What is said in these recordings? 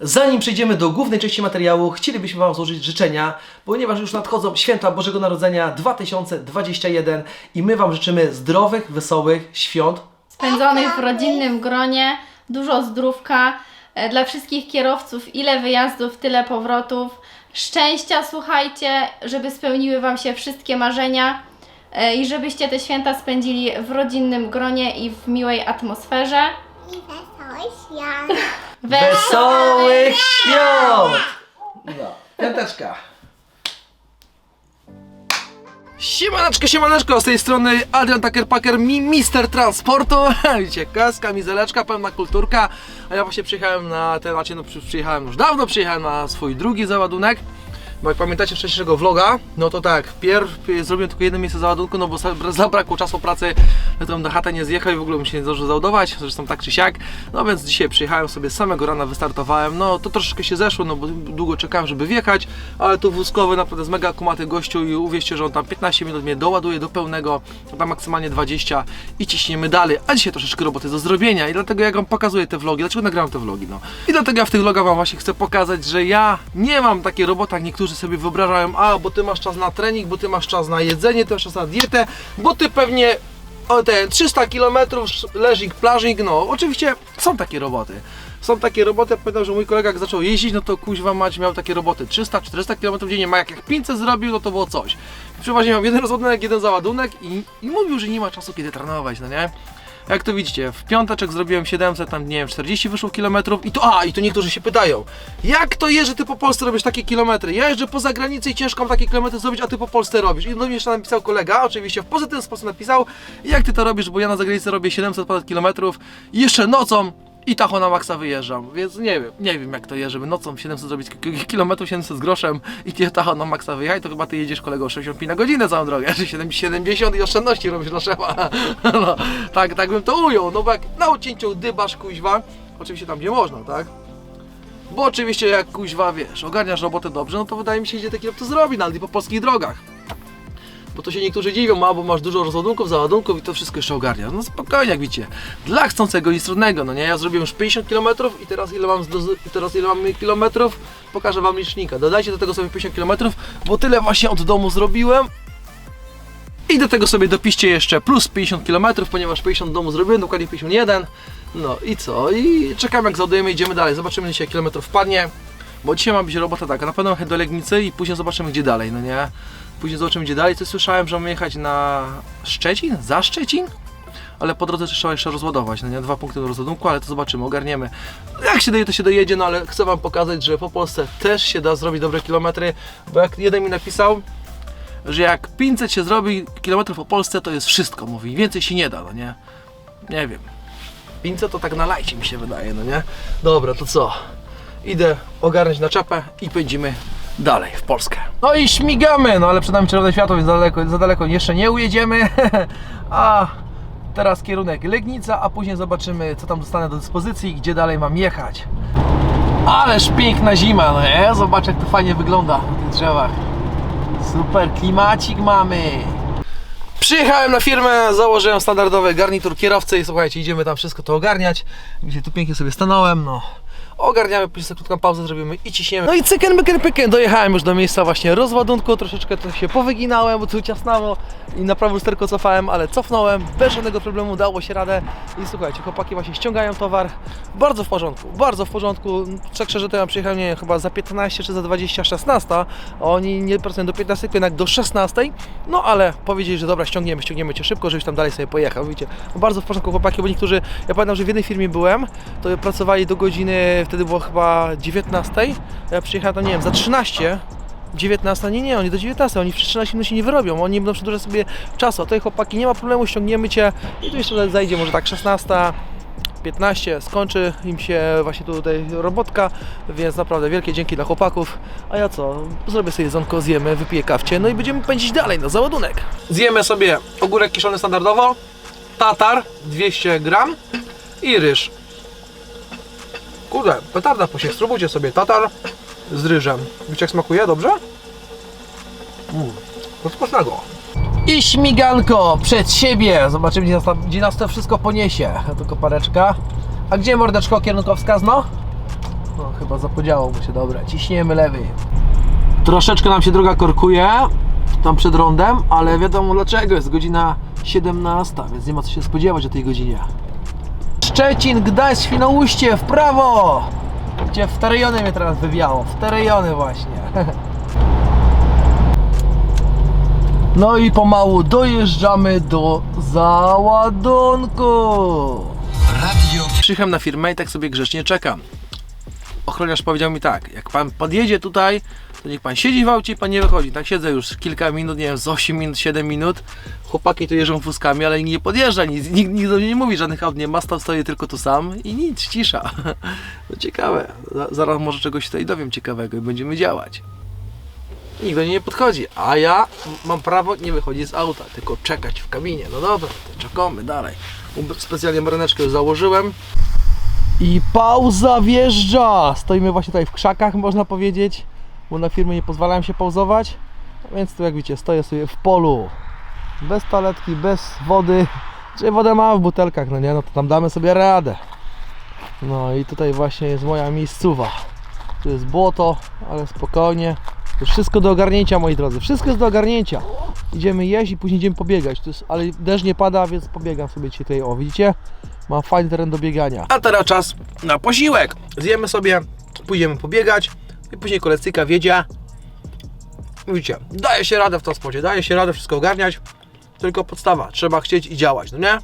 Zanim przejdziemy do głównej części materiału, chcielibyśmy Wam złożyć życzenia, ponieważ już nadchodzą święta Bożego Narodzenia 2021 i my Wam życzymy zdrowych, wesołych świąt. spędzonych w rodzinnym gronie, dużo zdrówka e, dla wszystkich kierowców, ile wyjazdów, tyle powrotów, szczęścia, słuchajcie, żeby spełniły Wam się wszystkie marzenia e, i żebyście te święta spędzili w rodzinnym gronie i w miłej atmosferze. I wesoły świat. Wesołych świąt! No, piąteczka. Siemaneczko, siemaneczko, z tej strony Adrian Tucker Packer, mi mister transportu, widzicie, kaska, mizeleczka, pełna kulturka, a ja właśnie przyjechałem na ten, znaczy no przy- przyjechałem już dawno, przyjechałem na swój drugi załadunek, bo jak pamiętacie wcześniejszego vloga, no to tak, pierw zrobiłem tylko jedno miejsce załadunku, no bo za- zabrakło czasu pracy, bym na chatę nie zjechał i w ogóle bym się nie zdążył załadować, zresztą tak czy siak, no więc dzisiaj przyjechałem sobie z samego rana, wystartowałem, no to troszeczkę się zeszło, no bo długo czekałem, żeby wjechać, ale tu wózkowy naprawdę jest mega kumaty gościu i uwierzcie, że on tam 15 minut mnie doładuje do pełnego, tam maksymalnie 20 i ciśniemy dalej, a dzisiaj troszeczkę roboty do zrobienia i dlatego ja wam pokazuję te vlogi, dlaczego nagrałem te vlogi, no. I dlatego ja w tych vlogach wam właśnie chcę pokazać, że ja nie mam takiej roboty, jak niektórzy sobie wyobrażają, a bo ty masz czas na trening, bo ty masz czas na jedzenie, ty masz czas na dietę, bo ty pewnie o ten 300 km leżing, plażing, no oczywiście są takie roboty. Są takie roboty, ja pamiętam, że mój kolega jak zaczął jeździć, no to kuźwa mać miał takie roboty 300-400 km dziennie, ma jak, jak 500 zrobił, no to było coś. Przeważnie miał jeden rozładunek, jeden załadunek i, i mówił, że nie ma czasu kiedy trenować, no nie? Jak to widzicie, w piąteczek zrobiłem 700, tam nie wiem, 40 wyszło kilometrów i to, a i tu niektórzy się pytają, jak to jest, że ty po Polsce robisz takie kilometry? Ja jeżdżę poza granicę i ciężko mam takie kilometry zrobić, a ty po Polsce robisz. I do mnie jeszcze napisał kolega, oczywiście w pozytywny sposób napisał, jak ty to robisz, bo ja na zagranicy robię 700 ponad kilometrów jeszcze nocą i tacho na maksa wyjeżdżam, więc nie wiem, nie wiem jak to jest, żeby nocą 700 zrobić ki- ki- kilometrów, 700 z groszem i ty tacho na maksa wyjechać, to chyba ty jedziesz kolego 65 na godzinę całą drogę, czy 70 i oszczędności robisz dla szefa. No, tak, tak bym to ujął, no bo jak na odcięciu dybasz kuźwa, oczywiście tam gdzie można, tak? Bo oczywiście jak kuźwa, wiesz, ogarniasz robotę dobrze, no to wydaje mi się, że taki to zrobi, nawet po polskich drogach. Bo to się niektórzy dziwią, a bo masz dużo rozładunków, załadunków i to wszystko jeszcze ogarniasz. No spokojnie, jak widzicie. Dla chcącego nic trudnego, no nie? Ja zrobiłem już 50 km i teraz ile mam, i teraz ile mam kilometrów? Pokażę Wam licznika. Dodajcie do tego sobie 50 km, bo tyle właśnie od domu zrobiłem. I do tego sobie dopiszcie jeszcze plus 50 km, ponieważ 50 w domu zrobiłem, dokładnie 51. No i co? I czekamy jak załadujemy, idziemy dalej. Zobaczymy ile kilometrów wpadnie. Bo dzisiaj ma być robota taka, na pewno do Legnicy i później zobaczymy gdzie dalej, no nie? Później zobaczymy gdzie dalej. Coś słyszałem, że mamy jechać na Szczecin? Za Szczecin? Ale po drodze trzeba jeszcze rozładować, no nie? Dwa punkty do rozładunku, ale to zobaczymy, ogarniemy. Jak się dojedzie, to się dojedzie, no ale chcę Wam pokazać, że po Polsce też się da zrobić dobre kilometry, bo jak jeden mi napisał, że jak 500 się zrobi kilometrów po Polsce, to jest wszystko, mówi, więcej się nie da, no nie? Nie wiem. 500 to tak na lajcie mi się wydaje, no nie? Dobra, to co? Idę ogarnąć na czapę i pędzimy dalej w Polskę. No i śmigamy, no ale przed nami czerwone światło, więc za daleko, za daleko jeszcze nie ujedziemy. a teraz kierunek Legnica, a później zobaczymy, co tam dostanę do dyspozycji gdzie dalej mam jechać. Ależ piękna zima, no nie? Zobacz jak to fajnie wygląda na tych drzewach. Super klimacik mamy. Przyjechałem na firmę, założyłem standardowy garnitur kierowcy i słuchajcie, idziemy tam wszystko to ogarniać. Widzicie, tu pięknie sobie stanąłem, no. Ogarniamy, później krótką pauzę zrobimy i ciśniemy. No i cyken, myken, pyken, dojechałem już do miejsca właśnie rozładunku, troszeczkę to się powyginałem, bo tu ciasnało i na prawo lusterko cofałem, ale cofnąłem, bez żadnego problemu, dało się radę. I słuchajcie, chłopaki właśnie ściągają towar, bardzo w porządku, bardzo w porządku, tak szczerze to ja przyjechałem, nie wiem, chyba za 15 czy za 20, 16, a oni nie pracują do 15, tylko jednak do 16, no ale powiedzieli, że dobra, ściągniemy, ściągniemy Cię szybko, żebyś tam dalej sobie pojechał, widzicie, bardzo w porządku chłopaki, bo niektórzy, ja pamiętam, że w jednej firmie byłem, to pracowali do godziny, wtedy było chyba 19, ja przyjechałem tam, nie wiem, za 13, 19, nie, nie, oni do 19, oni przez 13 minut się nie wyrobią, oni będą przedłużać sobie czasu, a tutaj chłopaki, nie ma problemu, ściągniemy Cię i tu jeszcze zajdzie może tak 16, 15 skończy im się właśnie tutaj robotka, więc naprawdę wielkie dzięki dla chłopaków. A ja co? Zrobię sobie jedzonko, zjemy, wypiję kawcie, no i będziemy pędzić dalej na załadunek. Zjemy sobie ogórek kiszony standardowo, tatar 200 gram i ryż. Kurde, petarda po się, spróbujcie sobie tatar z ryżem. Wiecie jak smakuje, dobrze? Mmm, rozpocznego. I śmiganko przed siebie. Zobaczymy, gdzie nas, gdzie nas to wszystko poniesie. A tu kopareczka. A gdzie mordeczko kierunkowskazno? No chyba zapodziało mu się, dobra, ciśniemy lewej. Troszeczkę nam się droga korkuje, tam przed rondem, ale wiadomo dlaczego, jest godzina 17, więc nie ma co się spodziewać o tej godzinie. Szczecin, Gdańsk, Świnoujście, w prawo! Gdzie w te rejony mnie teraz wywiało, w te rejony właśnie. No i pomału dojeżdżamy do załadunku. Radio Przyjechałem na firmę i tak sobie grzecznie czekam. Ochroniarz powiedział mi tak, jak pan podjedzie tutaj, to niech pan siedzi w aucie i pan nie wychodzi. Tak siedzę już kilka minut, nie wiem, z 8 minut, 7 minut. Chłopaki tu jeżdżą wózkami, ale nikt nie podjeżdża, nic, nikt, nikt do mnie nie mówi, żadnych aut nie ma, stał stoję tylko tu sam i nic, cisza. No ciekawe, Za- zaraz może czegoś tutaj dowiem ciekawego i będziemy działać. Nikt do mnie nie podchodzi, a ja mam prawo nie wychodzić z auta, tylko czekać w kabinie. No dobra, to czekamy dalej. Specjalnie maryneczkę już założyłem. I pauza wjeżdża! Stoimy właśnie tutaj w krzakach, można powiedzieć, bo na firmie nie pozwalają się pauzować. Więc tu jak widzicie, stoję sobie w polu. Bez toaletki, bez wody. Czy wodę mam w butelkach, no nie, no to tam damy sobie radę. No i tutaj właśnie jest moja miejscowa. Tu jest błoto, ale spokojnie. To wszystko do ogarnięcia, moi drodzy. Wszystko jest do ogarnięcia. Idziemy jeść i później idziemy pobiegać. To jest, ale deszcz nie pada, więc pobiegam sobie dzisiaj tutaj. O, widzicie? Mam fajny teren do biegania. A teraz czas na posiłek. Zjemy sobie, pójdziemy pobiegać i później kolecyjka wiedzie. Widzicie, daje się radę w transporcie, daje się radę wszystko ogarniać. Tylko podstawa, trzeba chcieć i działać, no nie?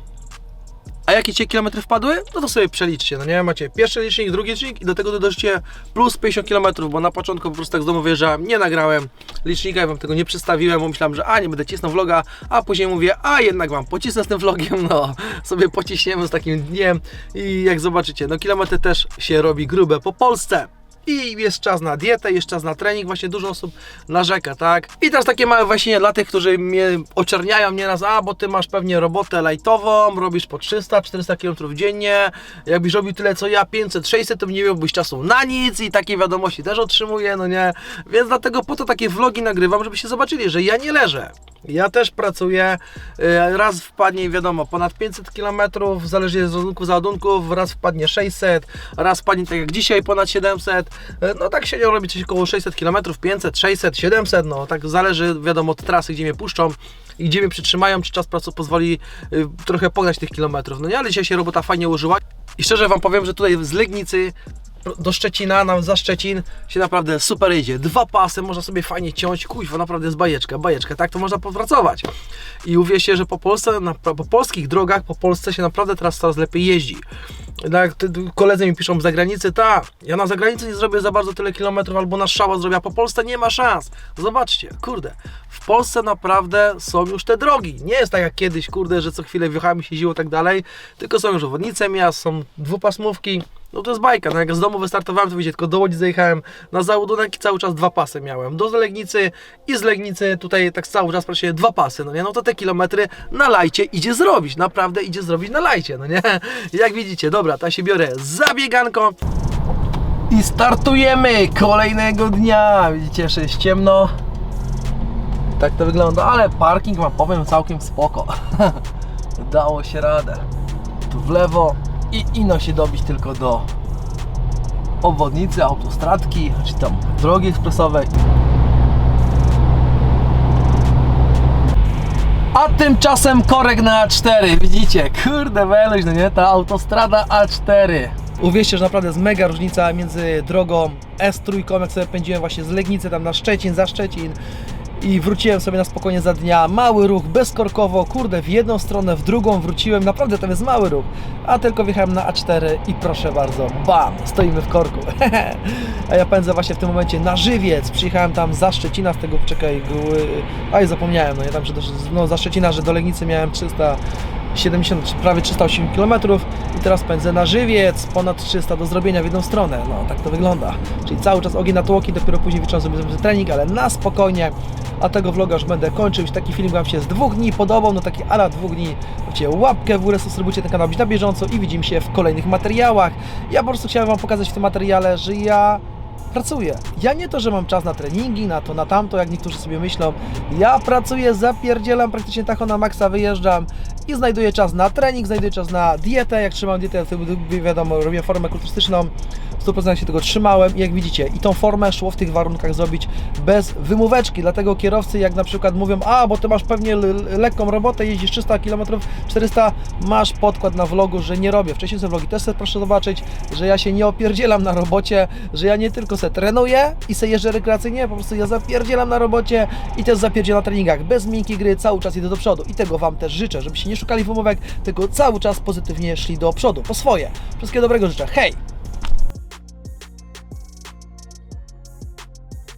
A jakie Cię kilometry wpadły? No to sobie przeliczcie, no nie? Macie pierwszy licznik, drugi licznik i do tego dodacie plus 50 km, bo na początku po prostu tak z domu wyjeżdżałem, nie nagrałem licznika i Wam tego nie przedstawiłem, bo myślałem, że a, nie będę cisnął vloga, a później mówię, a jednak Wam pocisnę z tym vlogiem, no, sobie pociśniemy z takim dniem i jak zobaczycie, no kilometry też się robi grube po Polsce. I jest czas na dietę, jest czas na trening, właśnie dużo osób narzeka, tak? I teraz takie małe właśnie dla tych, którzy mnie oczerniają nieraz, a bo ty masz pewnie robotę lajtową, robisz po 300-400 km dziennie, jakbyś robił tyle co ja, 500-600, to nie miałbyś czasu na nic i takie wiadomości też otrzymuję, no nie? Więc dlatego po to takie vlogi nagrywam, żebyście zobaczyli, że ja nie leżę. Ja też pracuję, y, raz wpadnie wiadomo ponad 500 km, zależy od ładunków załadunków, raz wpadnie 600, raz wpadnie tak jak dzisiaj ponad 700, y, no tak średnio robi coś około 600 km, 500, 600, 700, no tak zależy wiadomo od trasy, gdzie mnie puszczą i gdzie mnie przytrzymają, czy czas pracy pozwoli y, trochę pognać tych kilometrów, no nie, ale dzisiaj się robota fajnie ułożyła. I szczerze Wam powiem, że tutaj z Legnicy do Szczecina, nam za Szczecin się naprawdę super idzie. Dwa pasy, można sobie fajnie ciąć, kuźwa, naprawdę jest bajeczka, bajeczka, tak to można powracować. I uwierzcie, że po Polsce, na, po polskich drogach, po Polsce się naprawdę teraz coraz lepiej jeździ. Tak, koledzy mi piszą z zagranicy, tak, ja na zagranicy nie zrobię za bardzo tyle kilometrów, albo na szała zrobię, a po Polsce nie ma szans. Zobaczcie, kurde, w Polsce naprawdę są już te drogi. Nie jest tak jak kiedyś, kurde, że co chwilę wjechałem się jeździło tak dalej, tylko są już obwodnice miast, są dwupasmówki, no to jest bajka, no jak z domu wystartowałem, to wiecie, tylko do Łodzi zajechałem na załadunek i cały czas dwa pasy miałem. Do Legnicy i z Legnicy tutaj tak cały czas praktycznie dwa pasy, no nie? No to te kilometry na lajcie idzie zrobić, naprawdę idzie zrobić na lajcie, no nie? Jak widzicie, dobra, to ja się biorę za bieganko i startujemy kolejnego dnia. Widzicie, że jest ciemno. Tak to wygląda, ale parking mam, powiem, całkiem spoko. Dało się radę. Tu w lewo i ino się dobić tylko do obwodnicy, autostradki, czy tam drogi ekspresowej. A tymczasem korek na A4, widzicie, kurde weluś, no nie, ta autostrada A4. Uwierzcie, że naprawdę jest mega różnica między drogą S3, jak sobie pędziłem właśnie z Legnicy tam na Szczecin, za Szczecin i wróciłem sobie na spokojnie za dnia, mały ruch, bezkorkowo, kurde, w jedną stronę, w drugą wróciłem, naprawdę tam jest mały ruch, a tylko wjechałem na A4 i proszę bardzo, bam, stoimy w korku. a ja pędzę właśnie w tym momencie na Żywiec, przyjechałem tam za Szczecina, z tego, czekaj, gły... aj zapomniałem, no nie tam, że no, za Szczecina, że do Legnicy miałem 300 70, czy prawie 380 km i teraz pędzę na żywiec, ponad 300 do zrobienia w jedną stronę. No tak to wygląda. Czyli cały czas ogień na tłoki, dopiero później wieczorem sobie zrobię trening, ale na spokojnie. A tego vloga już będę kończył. Już taki film Wam się z dwóch dni podobał, no taki ala dwóch dni. Dajcie łapkę w górę, subskrybujcie ten kanał, być na bieżąco i widzimy się w kolejnych materiałach. Ja po prostu chciałem Wam pokazać w tym materiale, że ja pracuję. Ja nie to, że mam czas na treningi, na to, na tamto, jak niektórzy sobie myślą. Ja pracuję, zapierdzielam praktycznie tacho na maksa, wyjeżdżam i znajduję czas na trening, znajduję czas na dietę. Jak trzymam dietę, to wiadomo, robię formę kulturystyczną. W 100% się tego trzymałem i jak widzicie, i tą formę szło w tych warunkach zrobić bez wymóweczki, dlatego kierowcy jak na przykład mówią, a bo ty masz pewnie lekką robotę, jeździsz 300 km, 400, masz podkład na vlogu, że nie robię. Wcześniejsze vlogi też sobie proszę zobaczyć, że ja się nie opierdzielam na robocie, że ja nie tylko se trenuję i se jeżdżę rekreacyjnie, po prostu ja zapierdzielam na robocie i też zapierdzielam na treningach. Bez miękkiej gry cały czas idę do przodu i tego Wam też życzę, żebyście nie szukali wymówek, tylko cały czas pozytywnie szli do przodu, po swoje. Wszystkiego dobrego życzę. Hej!